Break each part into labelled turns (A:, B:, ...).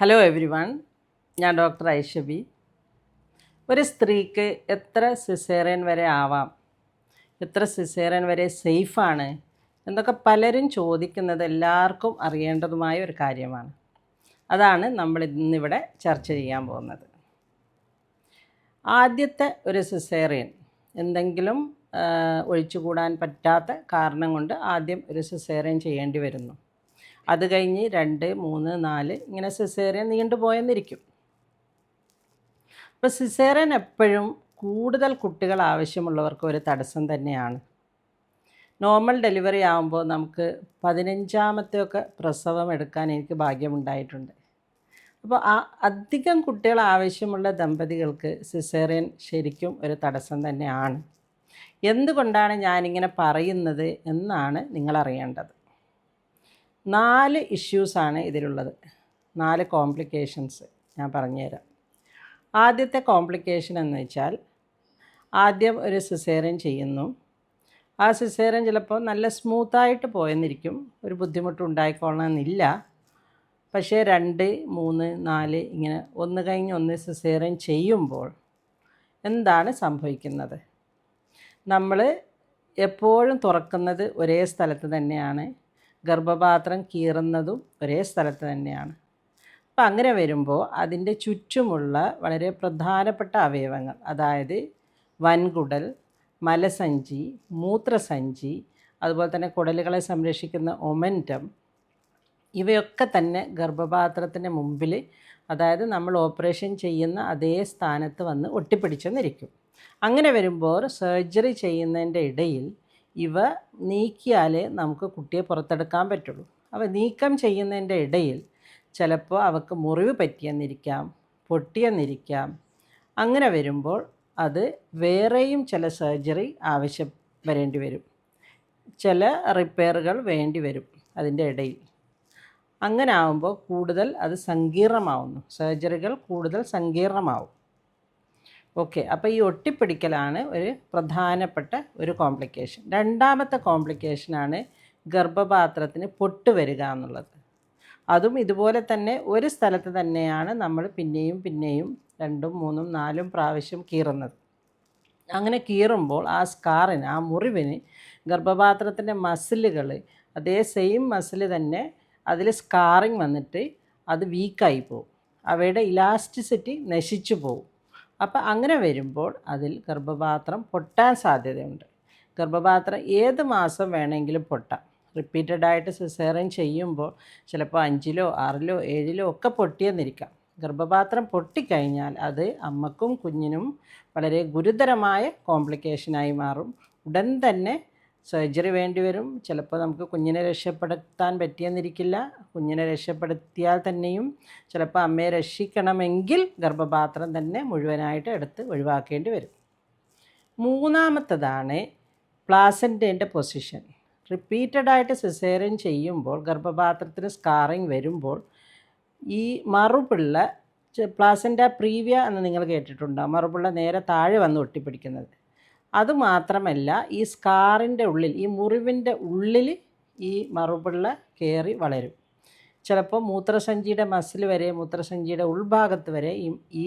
A: Hello everyone ഞാൻ doctor Aishabi. ഒരു സ്ത്രീക്ക് എത്ര സിസേറിയൻ വരെ ആവാം? എത്ര സിസേറിയൻ വരെ സേഫാണ് എന്നൊക്കെ പലരും ചോദിക്കുന്നത് എല്ലാവർക്കും അറിയേണ്ടതുമായ ഒരു കാര്യമാണ്. അതാണ് നമ്മൾ ഇന്നിവിടെ ചർച്ച ചെയ്യാൻ പോകുന്നത്. ആദ്യത്തെ ഒരു സിസേറിയൻ എന്തെങ്കിലും ഒഴിച്ചുകൂടാൻ പറ്റാത്ത കാരണം കൊണ്ട് ആദ്യം ഒരു സിസേറിയൻ ചെയ്യേണ്ടി വരുന്നു. അത് കഴിഞ്ഞ് രണ്ട് മൂന്ന് നാല് ഇങ്ങനെ സിസേറിയൻ നീണ്ടുപോയെന്നിരിക്കും അപ്പോൾ സിസേറിയൻ എപ്പോഴും കൂടുതൽ കുട്ടികൾ ആവശ്യമുള്ളവർക്ക് ഒരു തടസ്സം തന്നെയാണ്. നോർമൽ ഡെലിവറി ആകുമ്പോൾ നമുക്ക് പതിനഞ്ചാമത്തെയൊക്കെ പ്രസവം എടുക്കാൻ എനിക്ക് ഭാഗ്യമുണ്ടായിട്ടുണ്ട്. അപ്പോൾ ആ അധികം കുട്ടികൾ ആവശ്യമുള്ള ദമ്പതികൾക്ക് സിസേറിയൻ ശരിക്കും ഒരു തടസ്സം തന്നെയാണ്. എന്തുകൊണ്ടാണ് ഞാനിങ്ങനെ പറയുന്നത് എന്നാണ് നിങ്ങളറിയേണ്ടത്. നാല് ഇഷ്യൂസാണ് ഇതിലുള്ളത്. നാല് കോംപ്ലിക്കേഷൻസ് ഞാൻ പറഞ്ഞുതരാം. ആദ്യത്തെ കോംപ്ലിക്കേഷൻ എന്ന് വെച്ചാൽ ആദ്യം ഒരു സിസേറിയൻ ചെയ്യുന്നു. ആ സിസേറിയൻ ചിലപ്പോൾ നല്ല സ്മൂത്തായിട്ട് പോയെന്നിരിക്കും. ഒരു ബുദ്ധിമുട്ട് ബുദ്ധിമുട്ടുണ്ടായിക്കൊള്ളണമെന്നില്ല പക്ഷേ രണ്ട് മൂന്ന് നാല് ഇങ്ങനെ ഒന്ന് കഴിഞ്ഞ് ഒന്ന് സിസേറിയൻ ചെയ്യുമ്പോൾ എന്താണ് സംഭവിക്കുന്നത്? നമ്മൾ എപ്പോഴും തുറക്കുന്നത് ഒരേ സ്ഥലത്ത് തന്നെയാണ്. ഗർഭപാത്രം കീറുന്നതും ഒരേ സ്ഥലത്ത് തന്നെയാണ്. അപ്പം അങ്ങനെ വരുമ്പോൾ അതിന്റെ ചുറ്റുമുള്ള വളരെ പ്രധാനപ്പെട്ട അവയവങ്ങൾ അതായത് വൻകുടൽ മലസഞ്ചി മൂത്രസഞ്ചി അതുപോലെ തന്നെ കുടലുകളെ സംരക്ഷിക്കുന്ന ഒമന്റം ഇവയൊക്കെ തന്നെ ഗർഭപാത്രത്തിന് മുമ്പിൽ അതായത് നമ്മൾ ഓപ്പറേഷൻ ചെയ്യുന്ന അതേ സ്ഥാനത്ത് വന്ന് ഒട്ടിപ്പിടിച്ചെന്നിരിക്കും. അങ്ങനെ വരുമ്പോൾ സർജറി ചെയ്യുന്നതിന്റെ ഇടയിൽ ഇവ നീക്കിയാലേ നമുക്ക് കുട്ടിയെ പുറത്തെടുക്കാൻ പറ്റുള്ളൂ. അവ നീക്കം ചെയ്യുന്നതിന്റെ ഇടയിൽ ചിലപ്പോൾ അവക്ക് മുറിവ് പറ്റിയെന്നിരിക്കാം പൊട്ടിയെന്നിരിക്കാം. അങ്ങനെ വരുമ്പോൾ അത് വേറെയും ചില സർജറി ആവശ്യം വരേണ്ടി വരും. ചില റിപ്പയറുകൾ വേണ്ടി വരും അതിന്റെ ഇടയിൽ. അങ്ങനെ ആകുമ്പോൾ കൂടുതൽ അത് സങ്കീർണമാവുന്നു. സർജറികൾ കൂടുതൽ സങ്കീർണമാവും. ഓക്കെ അപ്പോൾ ഈ ഒട്ടിപ്പിടിക്കലാണ് ഒരു പ്രധാനപ്പെട്ട ഒരു കോംപ്ലിക്കേഷൻ രണ്ടാമത്തെ കോംപ്ലിക്കേഷനാണ് ഗർഭപാത്രത്തിന് പൊട്ട് വരിക എന്നുള്ളത്. അതും ഇതുപോലെ തന്നെ ഒരു സ്ഥലത്ത് തന്നെയാണ് നമ്മൾ പിന്നെയും പിന്നെയും രണ്ടും മൂന്നും നാലും പ്രാവശ്യം കീറുന്നത്. അങ്ങനെ കീറുമ്പോൾ ആ സ്കാറിന് ആ മുറിവിന് ഗർഭപാത്രത്തിന്റെ മസിലുകൾ അതേ സെയിം മസിൽ തന്നെ അതിൽ സ്കാറിങ് വന്നിട്ട് അത് വീക്കായി പോകും. അവയുടെ ഇലാസ്റ്റിസിറ്റി നശിച്ചു പോകും. അപ്പോൾ അങ്ങനെ വരുമ്പോൾ അതിൽ ഗർഭപാത്രം പൊട്ടാൻ സാധ്യതയുണ്ട്. ഗർഭപാത്രം ഏത് മാസം വേണമെങ്കിലും പൊട്ടാം. റിപ്പീറ്റഡ് ആയിട്ട് സിസേറിയൻ ചെയ്യുമ്പോൾ ചിലപ്പോൾ അഞ്ചിലോ ആറിലോ ഏഴിലോ ഒക്കെ പൊട്ടിയെന്നിരിക്കാം. ഗർഭപാത്രം പൊട്ടിക്കഴിഞ്ഞാൽ അത് അമ്മക്കും കുഞ്ഞിനും വളരെ ഗുരുതരമായ കോംപ്ലിക്കേഷനായി മാറും. ഉടൻ തന്നെ സർജറി വേണ്ടി വരും. ചിലപ്പോൾ നമുക്ക് കുഞ്ഞിനെ രക്ഷപ്പെടുത്താൻ പറ്റിയെന്നിരിക്കില്ല. കുഞ്ഞിനെ രക്ഷപ്പെടുത്തിയാൽ തന്നെയും ചിലപ്പോൾ അമ്മയെ രക്ഷിക്കണമെങ്കിൽ ഗർഭപാത്രം തന്നെ മുഴുവനായിട്ട് എടുത്ത് ഒഴിവാക്കേണ്ടി വരും. മൂന്നാമത്തതാണ് പ്ലാസന്റേന്റെ പൊസിഷൻ. റിപ്പീറ്റഡായിട്ട് സിസേറിയൻ ചെയ്യുമ്പോൾ ഗർഭപാത്രത്തിന് സ്കാറിങ് വരുമ്പോൾ ഈ മറുപിള്ള പ്ലാസന്റ പ്രീവിയ എന്ന് നിങ്ങൾ കേട്ടിട്ടുണ്ടാകും മറുപിള്ള നേരെ താഴെ വന്ന് ഒട്ടിപ്പിടിക്കുന്നത്. അതുമാത്രമല്ല ഈ സ്കാറിന്റെ ഉള്ളിൽ ഈ മുറിവിന്റെ ഉള്ളിൽ ഈ മറുപിള്ള കയറി വളരും. ചിലപ്പോൾ മൂത്രസഞ്ചിയുടെ മസിൽ വരെ മൂത്രസഞ്ചിയുടെ ഉൾഭാഗത്ത് വരെ ഈ ഈ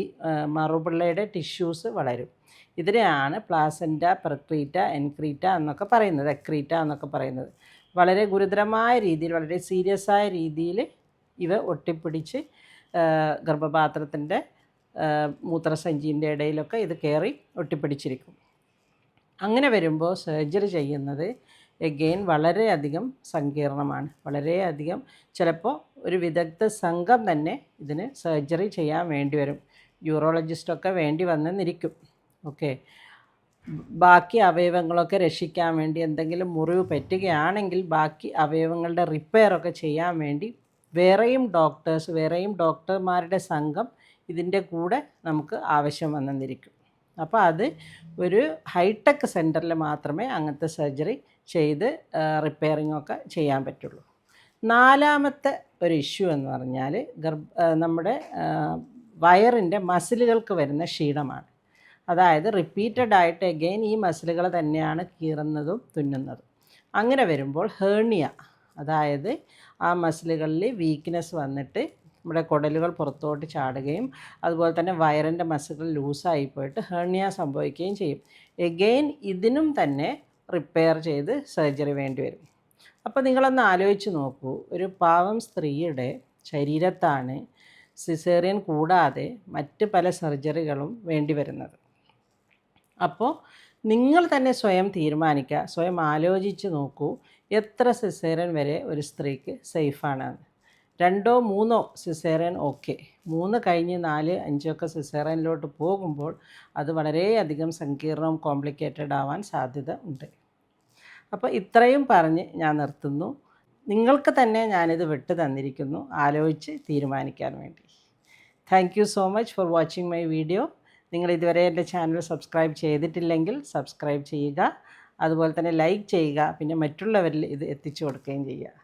A: മറുപിള്ളയുടെ ടിഷ്യൂസ് വളരും. ഇതിനെയാണ് പ്ലാസന്റ പ്രക്രീറ്റ എൻക്രീറ്റ എന്നൊക്കെ പറയുന്നത് എക്രീറ്റ എന്നൊക്കെ പറയുന്നത്. വളരെ ഗുരുതരമായ രീതിയിൽ വളരെ സീരിയസ് ആയ രീതിയിൽ ഇവ ഒട്ടിപ്പിടിച്ച് ഗർഭപാത്രത്തിന്റെ മൂത്രസഞ്ചിന്റെ ഇടയിലൊക്കെ ഇത് കയറി ഒട്ടിപ്പിടിച്ചിരിക്കും. അങ്ങനെ വരുമ്പോൾ സർജറി ചെയ്യുന്നത് എഗെയിൻ വളരെയധികം സങ്കീർണമാണ്. വളരെയധികം ചിലപ്പോൾ ഒരു വിദഗ്ധ സംഘം തന്നെ ഇതിന് സർജറി ചെയ്യാൻ വേണ്ടി വരും. യൂറോളജിസ്റ്റൊക്കെ വേണ്ടി വന്നെന്നിരിക്കും ഓക്കെ ബാക്കി അവയവങ്ങളൊക്കെ രക്ഷിക്കാൻ വേണ്ടി എന്തെങ്കിലും മുറിവ് പറ്റുകയാണെങ്കിൽ ബാക്കി അവയവങ്ങളുടെ റിപ്പയറൊക്കെ ചെയ്യാൻ വേണ്ടി വേറെയും ഡോക്ടേഴ്സ് വേറെയും ഡോക്ടർമാരുടെ സംഘം ഇതിന്റെ കൂടെ നമുക്ക് ആവശ്യം വന്നെന്നിരിക്കും അപ്പോൾ അത് ഒരു ഹൈടെക് സെന്ററിൽ മാത്രമേ അങ്ങനത്തെ സർജറി ചെയ്ത് റിപ്പയറിംഗ് ഒക്കെ ചെയ്യാൻ പറ്റുള്ളൂ. നാലാമത്തെ ഒരു ഇഷ്യൂ എന്ന് പറഞ്ഞാൽ ഗർഭ നമ്മുടെ വയറിന്റെ മസിലുകൾക്ക് വരുന്ന ക്ഷീണമാണ്. അതായത് റിപ്പീറ്റഡ് ആയിട്ട് എഗെയിൻ ഈ മസിലുകൾ തന്നെയാണ് കീറുന്നതും തുന്നുന്നതും. അങ്ങനെ വരുമ്പോൾ ഹേണിയ അതായത് ആ മസിലുകളിൽ വീക്ക്നെസ് വന്നിട്ട് നമ്മുടെ കുടലുകൾ പുറത്തോട്ട് ചാടുകയും അതുപോലെ തന്നെ വയറിന്റെ മസിലുകൾ ലൂസായി പോയിട്ട് ഹേർണിയ സംഭവിക്കുകയും ചെയ്യും. എഗെയിൻ ഇതിനും തന്നെ റിപ്പയർ ചെയ്ത് സർജറി വേണ്ടി വരും. അപ്പോൾ നിങ്ങളൊന്ന് ആലോചിച്ച് നോക്കൂ. ഒരു പാവം സ്ത്രീയുടെ ശരീരത്താണ് സിസേറിയൻ കൂടാതെ മറ്റ് പല സർജറികളും വേണ്ടി വരുന്നത്. അപ്പോൾ നിങ്ങൾ തന്നെ സ്വയം തീരുമാനിക്കുക. സ്വയം ആലോചിച്ച് നോക്കൂ. എത്ര സിസേറിയൻ വരെ ഒരു സ്ത്രീക്ക് സേഫാണെന്ന് രണ്ടോ മൂന്നോ സിസേറിയൻ ഓക്കെ മൂന്ന് കഴിഞ്ഞ് നാല് അഞ്ചൊക്കെ സിസേറിയനിലോട്ട് പോകുമ്പോൾ അത് വളരെയധികം സങ്കീർണവും കോംപ്ലിക്കേറ്റഡ് ആവാൻ സാധ്യത ഉണ്ട്. അപ്പോൾ ഇത്രയും പറഞ്ഞ് ഞാൻ നിർത്തുന്നു. നിങ്ങൾക്ക് തന്നെ ഞാനിത് വിട്ടു തന്നിരിക്കുന്നു. ആലോചിച്ച് തീരുമാനിക്കാൻ വേണ്ടി. Thank you so much for watching my video നിങ്ങൾ ഇതുവരെ എന്റെ ചാനൽ സബ്സ്ക്രൈബ് ചെയ്തിട്ടില്ലെങ്കിൽ സബ്സ്ക്രൈബ് ചെയ്യുക. അതുപോലെ തന്നെ ലൈക്ക് ചെയ്യുക. പിന്നെ മറ്റുള്ളവരിൽ ഇത് എത്തിച്ചു കൊടുക്കുകയും ചെയ്യുക.